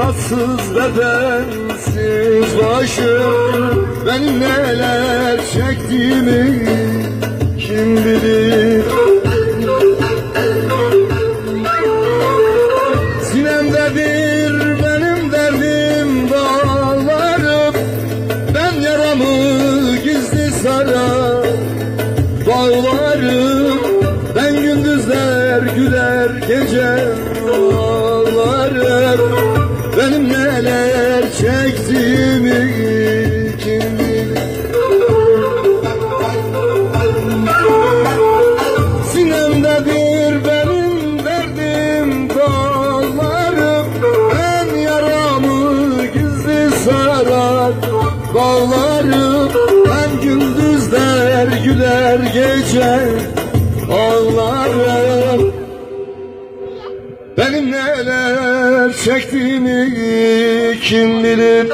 Arsız bedensiz başım. Ben neler çektiğimi kim bilir. Sinemdedir benim derdim dağlarım. Ben yaramı gizli sarar Bağlarım. Ben gündüzler güler gece ağlarım sarar Bağlarım ben gündüzler güler gece ağlarım Benim neler çektiğimi kim bilir